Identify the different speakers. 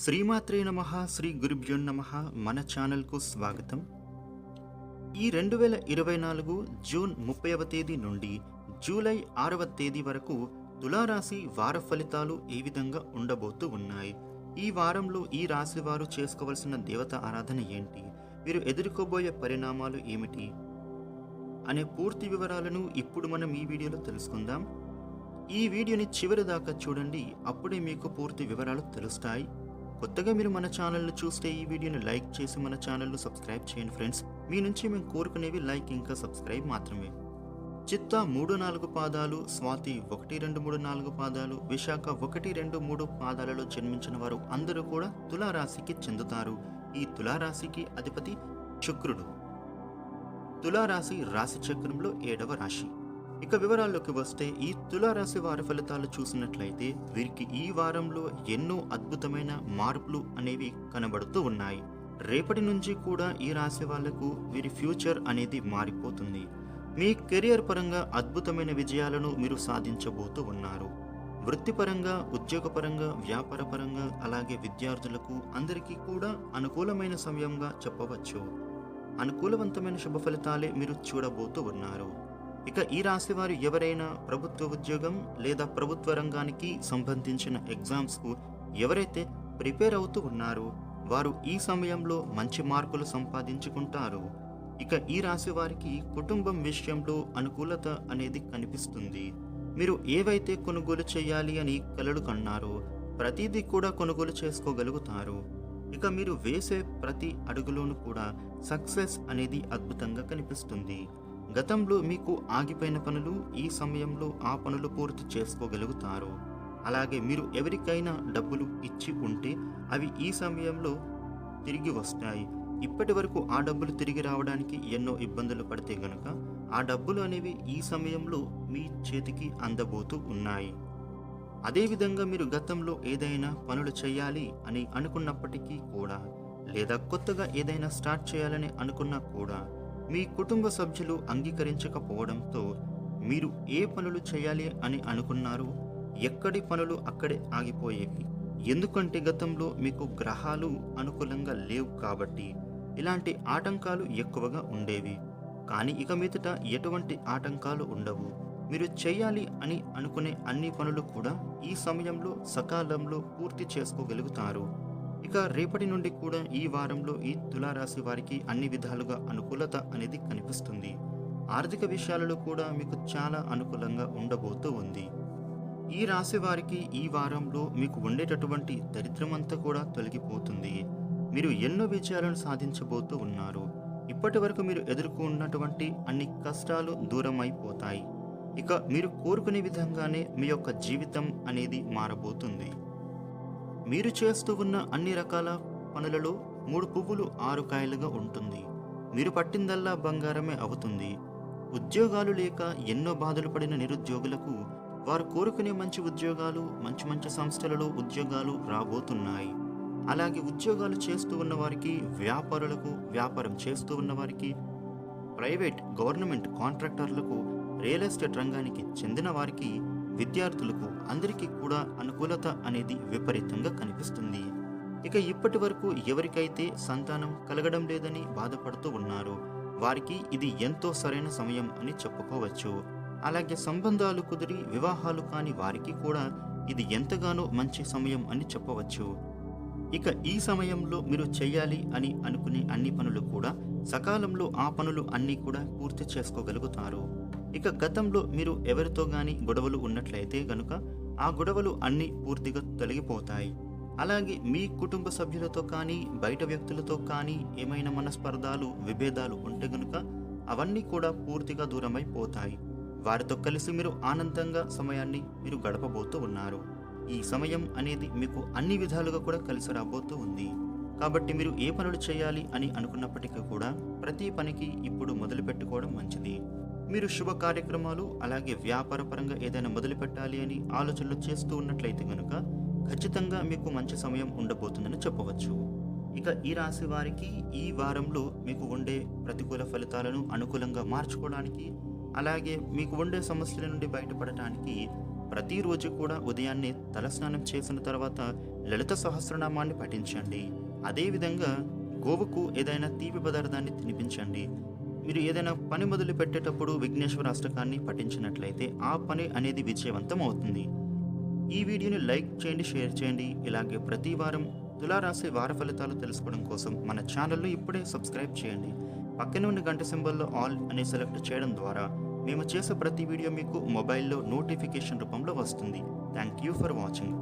Speaker 1: శ్రీమాత్రే నమ శ్రీ గురుభ్యో నమ మన ఛానల్కు స్వాగతం. ఈ రెండు వేల ఇరవై నాలుగు జూన్ ముప్పైవ తేదీ నుండి జూలై ఆరవ తేదీ వరకు తులారాశి వార ఫలితాలు ఏ విధంగా ఉండబోతూ ఉన్నాయి. ఈ వారంలో ఈ రాశి వారు చేసుకోవలసిన దేవత ఆరాధన ఏంటి? వీరు ఎదుర్కోబోయే పరిణామాలు ఏమిటి? అనే పూర్తి వివరాలను ఇప్పుడు మనం ఈ వీడియోలో తెలుసుకుందాం. ఈ వీడియోని చివరి దాకా చూడండి అప్పుడే మీకు పూర్తి వివరాలు తెలుస్తాయి. కొత్తగా మీరు మన ఛానల్ను చూస్తే ఈ వీడియోని లైక్ చేసి మన ఛానల్ను సబ్స్క్రైబ్ చేయండి ఫ్రెండ్స్. మీ నుంచి మేము కోరుకునేవి లైక్ ఇంకా సబ్స్క్రైబ్ మాత్రమే. చిత్త మూడు నాలుగు పాదాలు స్వాతి ఒకటి రెండు మూడు నాలుగు పాదాలు విశాఖ ఒకటి రెండు మూడు పాదాలలో జన్మించిన వారు అందరూ కూడా తులారాశికి చెందుతారు. ఈ తులారాశికి అధిపతి శుక్రుడు. తులారాశి రాశి చక్రంలో ఏడవ రాశి. ఇక వివరాల్లోకి వస్తే ఈ తులారాశి వార ఫలితాలు చూసినట్లయితే వీరికి ఈ వారంలో ఎన్నో అద్భుతమైన మార్పులు అనేవి కనబడుతూ ఉన్నాయి. రేపటి నుంచి కూడా ఈ రాశి వాళ్ళకు వీరి ఫ్యూచర్ అనేది మారిపోతుంది. మీ కెరియర్ పరంగా అద్భుతమైన విజయాలను మీరు సాధించబోతూ ఉన్నారు. వృత్తిపరంగా ఉద్యోగపరంగా వ్యాపారపరంగా అలాగే విద్యార్థులకు అందరికీ కూడా అనుకూలమైన సమయంగా చెప్పవచ్చు. అనుకూలవంతమైన శుభ ఫలితాలే మీరు చూడబోతూ ఉన్నారు. ఇక ఈ రాశి వారు ఎవరైనా ప్రభుత్వ ఉద్యోగం లేదా ప్రభుత్వ రంగానికి సంబంధించిన ఎగ్జామ్స్కు ఎవరైతే ప్రిపేర్ అవుతూ ఉన్నారో వారు ఈ సమయంలో మంచి మార్కులు సంపాదించుకుంటారు. ఇక ఈ రాశి వారికి కుటుంబం విషయంలో అనుకూలత అనేది కనిపిస్తుంది. మీరు ఏవైతే కొనుగోలు చేయాలి అని కలలు కన్నారో ప్రతిదీ కూడా కొనుగోలు చేసుకోగలుగుతారు. ఇక మీరు వేసే ప్రతి అడుగులోనూ కూడా సక్సెస్ అనేది అద్భుతంగా కనిపిస్తుంది. గతంలో మీకు ఆగిపోయిన పనులు ఈ సమయంలో ఆ పనులు పూర్తి చేసుకోగలుగుతారు. అలాగే మీరు ఎవరికైనా డబ్బులు ఇచ్చి ఉంటే అవి ఈ సమయంలో తిరిగి వస్తాయి. ఇప్పటి వరకు ఆ డబ్బులు తిరిగి రావడానికి ఎన్నో ఇబ్బందులు పడితే గనుక ఆ డబ్బులు అనేవి ఈ సమయంలో మీ చేతికి అందబోతూ ఉన్నాయి. అదేవిధంగా మీరు గతంలో ఏదైనా పనులు చేయాలి అని అనుకున్నప్పటికీ కూడా లేదా కొత్తగా ఏదైనా స్టార్ట్ చేయాలని అనుకున్నా కూడా మీ కుటుంబ సభ్యులు అంగీకరించకపోవడంతో మీరు ఏ పనులు చేయాలి అని అనుకున్నారు? ఎక్కడి పనులు అక్కడే ఆగిపోయేవి? ఎందుకంటే గతంలో మీకు గ్రహాలు అనుకూలంగా లేవు కాబట్టి ఇలాంటి ఆటంకాలు ఎక్కువగా ఉండేవి. కానీ ఇక మీదట ఎటువంటి ఆటంకాలు ఉండవు. మీరు చేయాలి అని అనుకునే అన్ని పనులు కూడా ఈ సమయంలో సకాలంలో పూర్తి చేసుకోగలుగుతారు. ఇక రేపటి నుండి కూడా ఈ వారంలో ఈ తులారాశి వారికి అన్ని విధాలుగా అనుకూలత అనేది కనిపిస్తుంది. ఆర్థిక విషయాలలో కూడా మీకు చాలా అనుకూలంగా ఉండబోతూ ఉంది. ఈ రాశి వారికి ఈ వారంలో మీకు ఉండేటటువంటి దరిద్రమంతా కూడా తొలగిపోతుంది. మీరు ఎన్నో విజయాలను సాధించబోతూ ఉన్నారు. ఇప్పటి వరకు మీరు ఎదుర్కొన్నటువంటి అన్ని కష్టాలు దూరం అయిపోతాయి ఇక మీరు కోరుకునే విధంగానే మీ యొక్క జీవితం అనేది మారబోతుంది. మీరు చేస్తూ ఉన్న అన్ని రకాల పనులలో మూడు పువ్వులు ఆరు కాయలుగా ఉంటుంది. మీరు పట్టిందల్లా బంగారమే అవుతుంది. ఉద్యోగాలు లేక ఎన్నో బాధలు పడిన నిరుద్యోగులకు వారు కోరుకునే మంచి ఉద్యోగాలు మంచి మంచి సంస్థలలో ఉద్యోగాలు రాబోతున్నాయి. అలాగే ఉద్యోగాలు చేస్తూ ఉన్నవారికి వ్యాపారులకు వ్యాపారం చేస్తూ ఉన్నవారికి ప్రైవేట్ గవర్నమెంట్ కాంట్రాక్టర్లకు రియల్ ఎస్టేట్ రంగానికి చెందిన వారికి విద్యార్థులకు అందరికీ కూడా అనుకూలత అనేది విపరీతంగా కనిపిస్తుంది. ఇక ఇప్పటి వరకు ఎవరికైతే సంతానం కలగడం లేదని బాధపడుతూ ఉన్నారో వారికి ఇది ఎంతో సరైన సమయం అని చెప్పుకోవచ్చు. అలాగే సంబంధాలు కుదిరి వివాహాలు కాని వారికి కూడా ఇది ఎంతగానో మంచి సమయం అని చెప్పవచ్చు. ఇక ఈ సమయంలో మీరు చేయాలి అని అనుకునే అన్ని పనులు కూడా సకాలంలో ఆ పనులు అన్నీ కూడా పూర్తి చేసుకోగలుగుతారు. ఇక గతంలో మీరు ఎవరితో గాని గొడవలు ఉన్నట్లయితే గనుక ఆ గొడవలు అన్నీ పూర్తిగా తొలగిపోతాయి. అలాగే మీ కుటుంబ సభ్యులతో కానీ బయట వ్యక్తులతో కానీ ఏమైనా మనస్పర్ధాలు విభేదాలు ఉంటే గనుక అవన్నీ కూడా పూర్తిగా దూరమైపోతాయి. వారితో కలిసి మీరు ఆనందంగా సమయాన్ని మీరు గడపబోతూ ఉన్నారు. ఈ సమయం అనేది మీకు అన్ని విధాలుగా కూడా కలిసి రాబోతూ ఉంది. కాబట్టి మీరు ఏ పనులు చేయాలి అని అనుకున్నప్పటికీ కూడా ప్రతి పనికి ఇప్పుడు మొదలు పెట్టుకోవడం మంచిది. మీరు శుభ కార్యక్రమాలు అలాగే వ్యాపారపరంగా ఏదైనా మొదలు పెట్టాలి అని ఆలోచనలు చేస్తూ ఉన్నట్లయితే కనుక ఖచ్చితంగా మీకు మంచి సమయం ఉండబోతుందని చెప్పవచ్చు. ఇక ఈ రాశి వారికి ఈ వారంలో మీకు ఉండే ప్రతికూల ఫలితాలను అనుకూలంగా మార్చుకోవడానికి అలాగే మీకు ఉండే సమస్యల నుండి బయటపడటానికి ప్రతిరోజు కూడా ఉదయాన్నే తలస్నానం చేసిన తర్వాత లలిత సహస్రనామాన్ని పఠించండి. అదేవిధంగా గోవుకు ఏదైనా తీపి పదార్థాన్ని తినిపించండి. మీరు ఏదైనా పని మొదలు పెట్టేటప్పుడు విఘ్నేశ్వర అష్టకాన్ని పఠించినట్లయితే ఆ పని అనేది విజయవంతం అవుతుంది. ఈ వీడియోని లైక్ చేయండి షేర్ చేయండి. ఇలాగే ప్రతి వారం తులారాశి వార ఫలితాలు తెలుసుకోవడం కోసం మన ఛానల్ను ఇప్పుడే సబ్స్క్రైబ్ చేయండి. పక్కన ఉన్న గంట సింబల్లో ఆల్ అని సెలెక్ట్ చేయడం ద్వారా మేము చేసే ప్రతి వీడియో మీకు మొబైల్లో నోటిఫికేషన్ రూపంలో వస్తుంది. Thank you for watching.